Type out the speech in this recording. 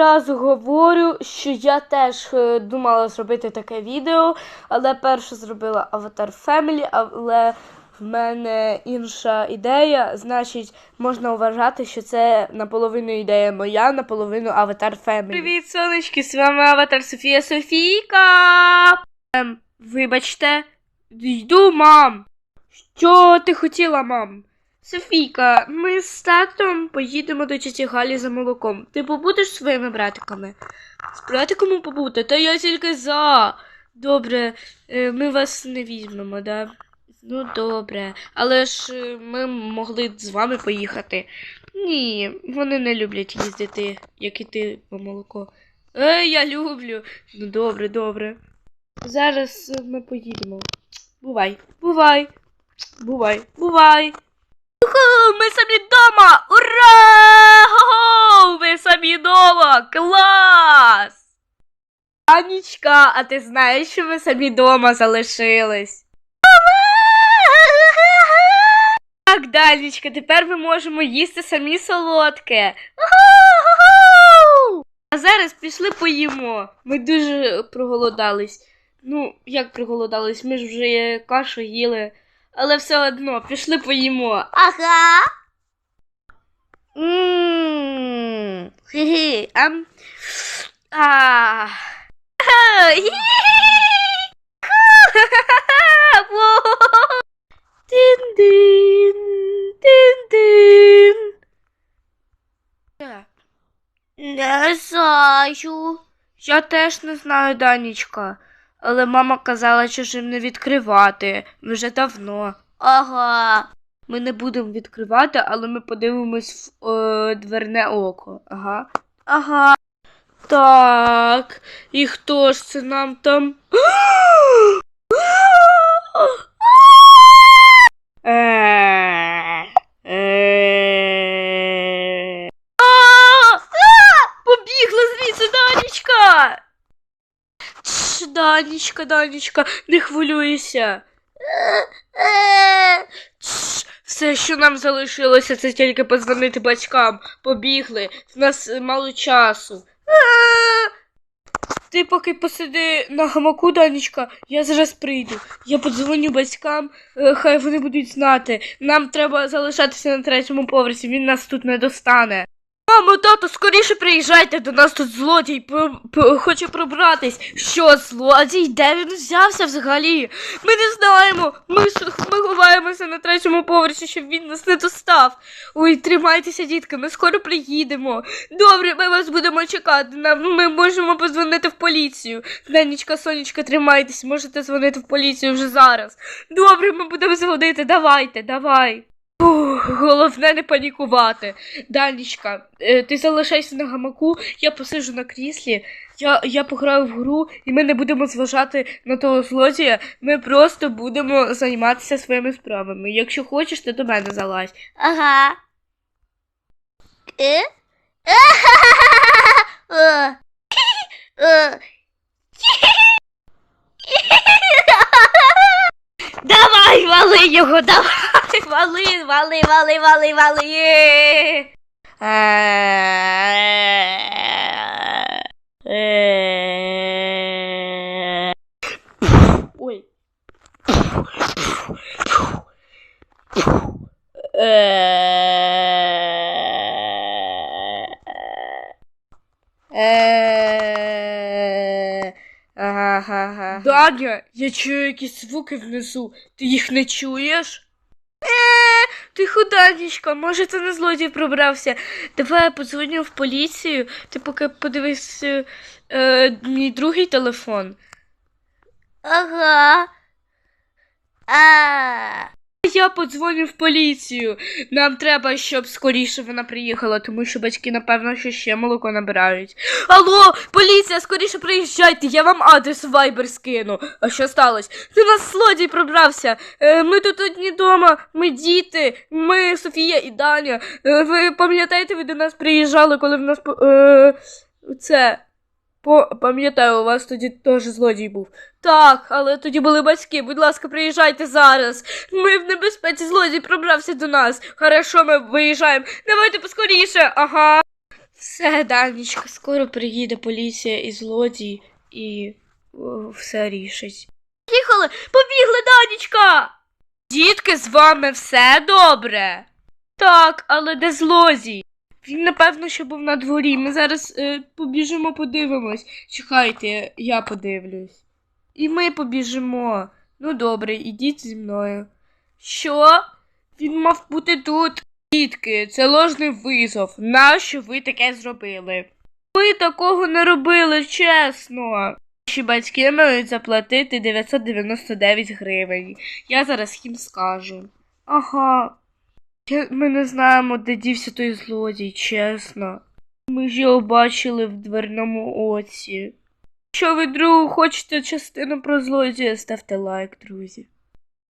Відразу говорю, що я теж е, думала зробити таке відео, але перше зробила Аватар Family, але в мене інша ідея. Значить, можна вважати, що це наполовину ідея моя, наполовину Аватар Family. Привіт, сонечки! З вами Аватар Софія Софійка. Ем, вибачте, йду, мам. Що ти хотіла, мам? Софійка, ми з татом поїдемо до тіті Галі за молоком. Ти побудеш своїми братиками? З братиками побути? Та я тільки за. Добре, е, ми вас не візьмемо, да? Ну, добре. Але ж е, ми могли з вами поїхати. Ні, вони не люблять їздити, як і ти по молоко. Е, я люблю. Ну, добре, добре. Зараз е, ми поїдемо. Бувай, бувай, бувай, бувай. Ми самі вдома! Ура! Хо-хо! Ми самі вдома! Клас! Анічка, а ти знаєш, що ми самі вдома залишились? Так, Данічка, тепер ми можемо їсти самі солодке. А зараз пішли поїмо. Ми дуже проголодались. Ну, як проголодались? Ми ж вже кашу їли. Але все одно, пішли поїмо. Ага. Ммм. Хе-хе. Ам. А. Тин-дин. Тин-дин. Не знаю. Я теж не знаю, Данічка. Але мама казала чужим не відкривати. Вже давно. Ага. Ми не будемо відкривати, але ми подивимось в о, дверне око. Ага. Ага. Так. І хто ж це нам там? Е, е. А! Побігла звідси, Данічка! Тш, Данічка, Данічка, не хвилюйся. Все, що нам залишилося, це тільки подзвонити батькам. Побігли. В нас мало часу. Ти поки посиди на гамаку, Данечка, я зараз прийду. Я подзвоню батькам, е, хай вони будуть знати. Нам треба залишатися на третьому поверсі, він нас тут не достане. Мамо, тато, скоріше приїжджайте до нас тут злодій про- про- пробратись. Що, злодій? Де він взявся взагалі? Ми не знаємо. Ми, ховаємося на третьому поверсі, щоб він нас не достав. Ой, тримайтеся, дітки, ми скоро приїдемо. Добре, ми вас будемо чекати. Нам ми можемо позвонити в поліцію. Данічка, сонечка, тримайтесь, можете дзвонити в поліцію вже зараз. Добре, ми будемо дзвонити. Давайте, давай. Ух, головне не панікувати. Данічка, е, ти залишайся на гамаку, я посиджу на кріслі, я, я пограю в гру, і ми не будемо зважати на того злодія. Ми просто будемо займатися своїми справами. Якщо хочеш, ти до мене залазь. Ага. Е. Е. Давай, вали його, давай, вали, вали, вали, вали, вали. Ой. Ага. Даня, я чую якісь звуки внизу. Ти їх не чуєш? Е, ти худанечка, може це не злодій пробрався. Давай я подзвоню в поліцію. Ти поки подивись е, е, мій другий телефон. Ага. А. Я подзвоню в поліцію. Нам треба, щоб скоріше вона приїхала, тому що батьки, напевно, що ще молоко набирають. Алло, поліція, скоріше приїжджайте, я вам адрес в Viber скину. А що сталося? До нас злодій пробрався. Е, ми тут одні дома, ми діти, ми Софія і Даня. Е, ви пам'ятаєте, ви до нас приїжджали, коли в нас е, це. По, пам'ятаю, у вас тоді теж злодій був. Так, але тоді були батьки. Будь ласка, приїжджайте зараз. Ми в небезпеці злодій пробрався до нас. Хорошо, ми виїжджаємо. Давайте поскоріше. Ага. Все, Данечка, скоро приїде поліція і злодій і о, все рішить. Поїхали! Побігли, Данечка! Дітки, з вами все добре? Так, але де злодій? Він, напевно, що був на дворі. Ми зараз е, побіжимо, подивимось. Чекайте, я подивлюсь. І ми побіжимо. Ну добре, ідіть зі мною. Що? Він мав бути тут. Дітки, це ложний визов. Нащо ви таке зробили? Ми такого не робили, чесно. Наші батьки мають заплатити 999 гривень. Я зараз їм скажу. Ага. Ми не знаємо, де дівся той злодій, чесно. Ми ж його бачили в дверному оці. Якщо ви другу хочете частину про злодія, ставте лайк, друзі.